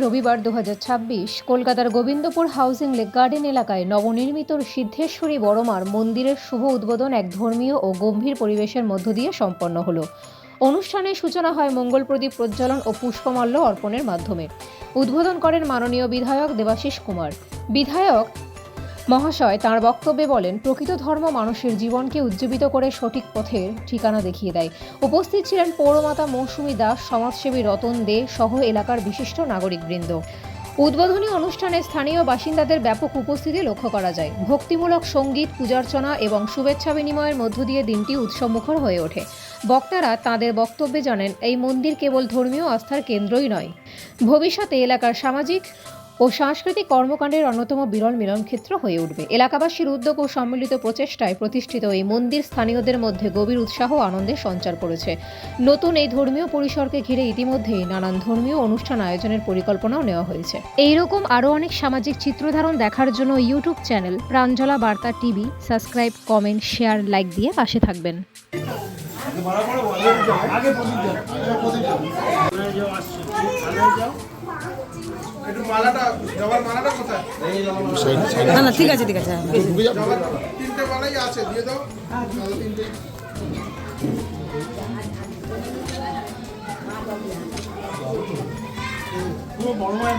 রবিবার দু কলকাতার গোবিন্দপুর হাউসিং লেক গার্ডেন এলাকায় নবনির্মিত সিদ্ধেশ্বরী বড়মার মন্দিরের শুভ উদ্বোধন এক ধর্মীয় ও গম্ভীর পরিবেশের মধ্য দিয়ে সম্পন্ন হল। অনুষ্ঠানের সূচনা হয় মঙ্গল প্রদীপ প্রজ্বলন ও পুষ্পমাল্য অর্পণের মাধ্যমে। উদ্বোধন করেন মাননীয় বিধায়ক দেবাশিস কুমার। বিধায়ক মহাশয় তাঁর বক্তব্যে বলেন, প্রকৃত ধর্ম মানুষের জীবনকে উজ্জীবিত করে সঠিক পথের ঠিকানা দেখিয়ে দেয়। উপস্থিত ছিলেন পৌরমাতা মৌসুমী দাস, সমাজসেবী রতন দে সহ এলাকার বিশিষ্ট নাগরিকবৃন্দ। উদ্বোধনী অনুষ্ঠানে স্থানীয় বাসিন্দাদের ব্যাপক উপস্থিতি লক্ষ্য করা যায়। ভক্তিমূলক সংগীত, পূজার্চনা এবং শুভেচ্ছা বিনিময়ের মধ্য দিয়ে দিনটি উৎসবমুখর হয়ে ওঠে। বক্তারা তাদের বক্তব্যে জানেন, এই মন্দির কেবল ধর্মীয় আস্থার কেন্দ্রই নয়। ভবিষ্যতে এলাকার সামাজিক ও সাংস্কৃতিক কর্মকাণ্ডের অন্যতম বিরল মিলনক্ষেত্র হয়ে উঠবে। এলাকাবাসীর উদ্যোগ ও সম্মিলিত প্রচেষ্টায় প্রতিষ্ঠিত এই মন্দির স্থানীয়দের মধ্যে গভীর উৎসাহ আনন্দের সঞ্চার করেছে। নতুন এই ধর্মীয় পরিসরকে ঘিরে ইতিমধ্যেই নানান ধর্মীয় অনুষ্ঠান আয়োজনের পরিকল্পনাও নেওয়া হয়েছে। এইরকম আরও অনেক সামাজিক চিত্রধারণ দেখার জন্য YouTube channel Pranjala Barta TV, subscribe, comment, share, like দিয়ে পাশে থাকবেন। একটু না না ঠিক আছে ঠিক আছে হ্যাঁ। জবার তিনটে মালাই আছে দিয়ে দাও। তিনটে। ওম ভূমোষং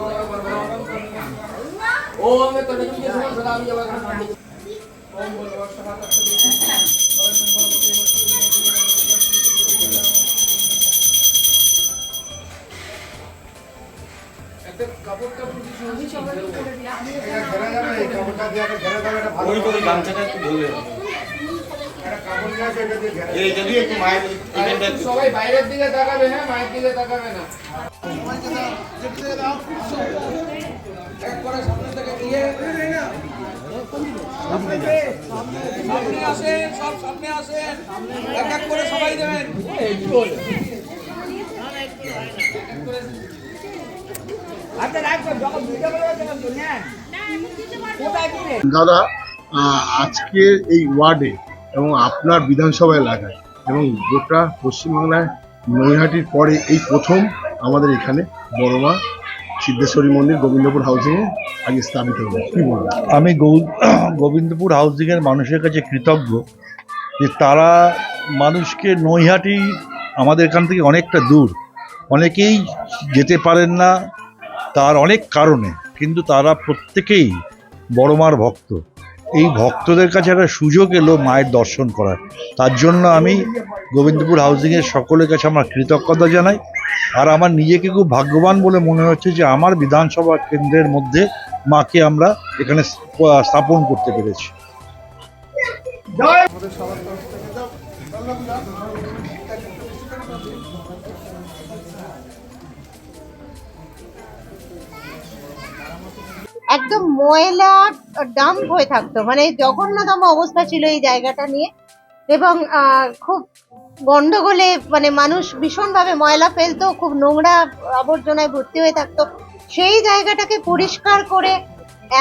ওম তন্ময় সদা আমি জগৎ ওম বল বর্ষাপাত একটা কাপড় টাপড় কিছু এটা ঘেরা যাবে এই কাপড়টা দিয়ে একটা ঘেরা যাবে এটা ভালো ওই তো ওই গামছাটা একটু ধরে সবাই বাইরের দিকে তাকাবে হ্যাঁ মায়ের দিকে তাকাবে না। সামনে থেকে নিয়ে সামনে আসেন সব সামনে আসেন। এক এক করে সবাই দেবেন। দাদা আহ, আজকে এই ওয়ার্ডে এবং আপনার বিধানসভা এলাকায়। এবং গোটা পশ্চিমবাংলায় নৈহাটির পরে এই প্রথম আমাদের এখানে বড়মা সিদ্ধেশ্বরী মন্দির গোবিন্দপুর হাউজিংয়ে আগে স্থাপিত হলো। কি বলবেন? আমি গোবিন্দপুর হাউজিংয়ের মানুষের কাছে কৃতজ্ঞ যে তারা মানুষকে নৈহাটি আমাদের এখান থেকে অনেকটা দূর। অনেকেই যেতে পারেন না, তার অনেক কারণে। কিন্তু তারা প্রত্যেকেই বড় মার ভক্ত। এই ভক্তদের কাছে একটা সুযোগ এলো মায়ের দর্শন করার। তার জন্য আমি গোবিন্দপুর হাউজিংয়ের সকলের কাছে আমার কৃতজ্ঞতা জানাই। আর আমার নিজেকে খুব ভাগ্যবান বলে মনে হচ্ছে যে আমার বিধানসভা কেন্দ্রের মধ্যে মাকে আমরা এখানে স্থাপন করতে পেরেছি। আমাদের একদম ময়লা ডাম্প হয়ে থাকতো। মানে জঘন্যতম অবস্থা ছিল এই জায়গাটা নিয়ে। এবং খুব গন্ডগোলে মানে মানুষ ভীষণভাবে ময়লা ফেলতো, খুব নোংরা আবর্জনায় ভর্তি হয়ে থাকতো। সেই জায়গাটাকে পরিষ্কার করে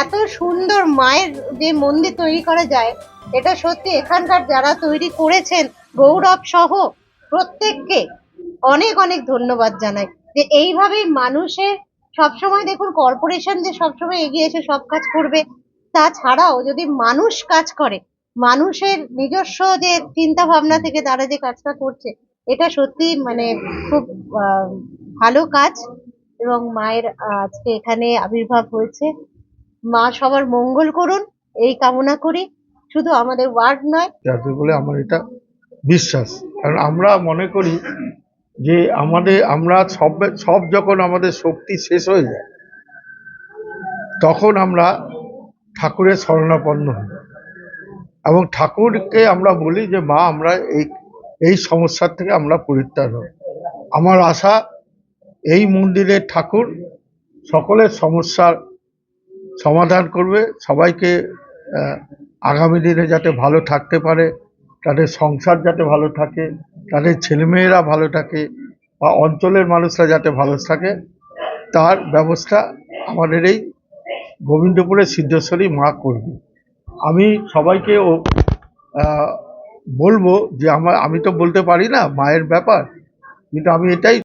এত সুন্দর মায়ের যে মন্দির তৈরি করা যায়, এটা সত্যি এখানকার যারা তৈরি করেছেন গৌরব সহ প্রত্যেককে অনেক অনেক ধন্যবাদ জানাই। যে এইভাবেই মানুষের সবসময় দেখুন কর্পোরেশন যে সবসময় এগিয়ে এসে সব কাজ করবে তাছাড়াও যদি মানুষ কাজ করে, মানুষের নিজস্ব যে চিন্তা ভাবনা থেকে তারা যে কাজটা করছে, এটা সত্যি মানে খুব ভালো কাজ এবং মায়ের আজকে এখানে আবির্ভাব হয়েছে। মা সবার মঙ্গল করুন, এই কামনা করি। শুধু আমাদের ওয়ার্ড নয় বলে আমার এটা বিশ্বাস। কারণ আমরা মনে করি যে আমাদের, আমরা সব সব যখন আমাদের শক্তি শেষ হয়ে যায়, তখন আমরা ঠাকুরের শরণাপন্ন হই। এবং ঠাকুরকে আমরা বলি যে, মা, আমরা এই এই সমস্যার থেকে আমরা পরিত্রাণ হই। আমার আশা, এই মন্দিরের ঠাকুর সকলের সমস্যার সমাধান করবে। সবাইকে আগামী দিনে যাতে ভালো থাকতে পারে তাদের সংসার যাতে ভালো থাকে, তাদের ছেলেমেয়েরা ভালো থাকে বা অঞ্চলের মানুষরা যাতে ভালো থাকে, তার ব্যবস্থা আমাদের এই গোবিন্দপুরের সিদ্ধেশ্বরী মা করবে। আমি সবাইকে ও- বলব যে আমার আমি তো বলতে পারি না মায়ের ব্যাপার, কিন্তু আমি এটাই